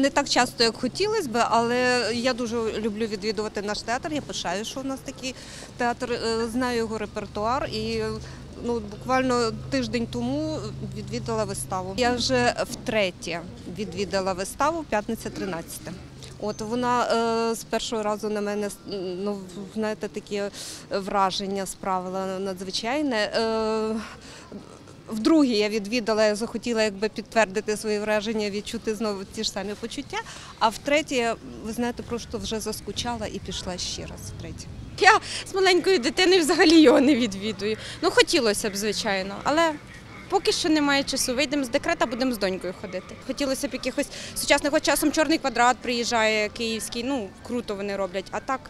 Не так часто, як хотілося б, але я дуже люблю відвідувати наш театр. Я пишаю, що у нас такий театр. е, Знаю його репертуар і. Ну, буквально тиждень тому відвідала виставу. Я вже втретє відвідала виставу п'ятниця 13. От вона е, з першого разу на мене ну, знаєте, такі враження справила надзвичайне. Е, Вдруге я відвідала, я захотіла якби підтвердити свої враження, відчути знову ті ж самі почуття. А втретє, ви знаєте, просто вже заскучала і пішла ще раз втретє. Я з маленькою дитиною взагалі його не відвідую. Ну, хотілося б, звичайно, але поки що немає часу. Вийдемо з декрета, будемо з донькою ходити. Хотілося б якихось сучасних, от часом чорний квадрат приїжджає київський, ну круто вони роблять. А так,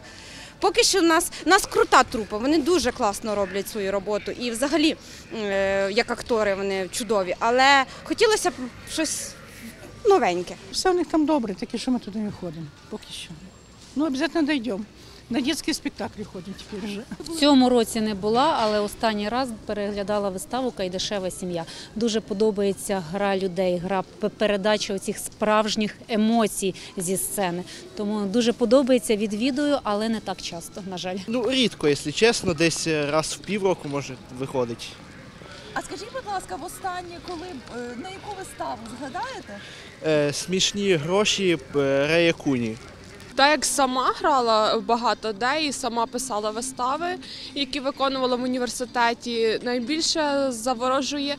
поки що в нас, в нас крута трупа, вони дуже класно роблять свою роботу. І взагалі, е, як актори, вони чудові. Але хотілося б щось новеньке. Все в них там добре, таке, що ми туди не ходимо, поки що. Ну, обов'язково дійдемо. На дитячі спектаклі ходимо тепер вже. В цьому році не була, але останній раз переглядала виставу Кайдашева сім'я. Дуже подобається гра людей, гра передача оцих справжніх емоцій зі сцени. Тому дуже подобається, відвідую, але не так часто, на жаль. Ну, рідко, якщо чесно, десь раз в півроку може виходить. А скажіть, будь ласка, востаннє, коли е, на яку виставу згадаєте? Е, смішні гроші Рея Куні. Так як сама грала багато де і сама писала вистави, які виконувала в університеті, найбільше заворожує,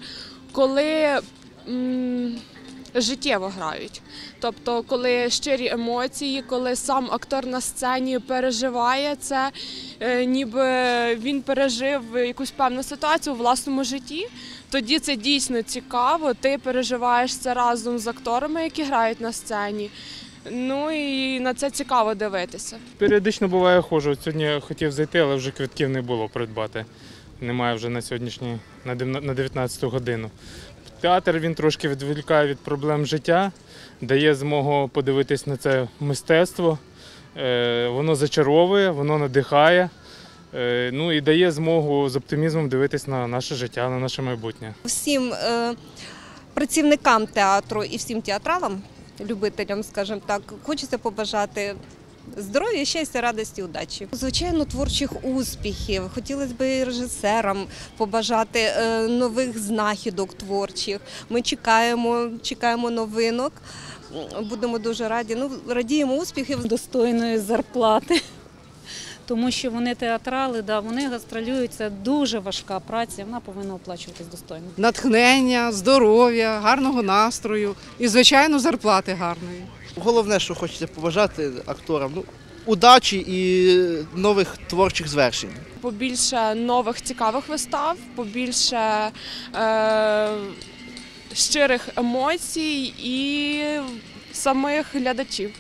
коли м, життєво грають. Тобто, коли щирі емоції, коли сам актор на сцені переживає це, е, ніби він пережив якусь певну ситуацію у власному житті. Тоді це дійсно цікаво. Ти переживаєш це разом з акторами, які грають на сцені. Ну і на це цікаво дивитися. Періодично буває ходжу. Сьогодні хотів зайти, але вже квитків не було придбати. Немає вже на сьогоднішній, на дев- на 19 годину. Театр він трошки відволікає від проблем життя, дає змогу подивитись на це мистецтво. Е, Воно зачаровує, воно надихає. е, Ну і дає змогу з оптимізмом дивитись на наше життя, на наше майбутнє. Всім е, працівникам театру і всім театралам, любителям, скажімо так, хочеться побажати. Здоров'я, щастя, радості, удачі. Звичайно, творчих успіхів. Хотілося б і режисерам побажати е, нових знахідок творчих. Ми чекаємо, чекаємо новинок. Будемо дуже раді. Ну, радіємо успіхів. Достойної зарплати. Тому що вони театрали, да, вони гастролюють, це дуже важка праця, вона повинна оплачуватись достойно. натхнення, здоров'я, гарного настрою і, звичайно, зарплати гарної. Головне, що хочеться побажати акторам, ну, удачі і нових творчих звершень. Побільше нових цікавих вистав, побільше е, щирих емоцій і самих глядачів.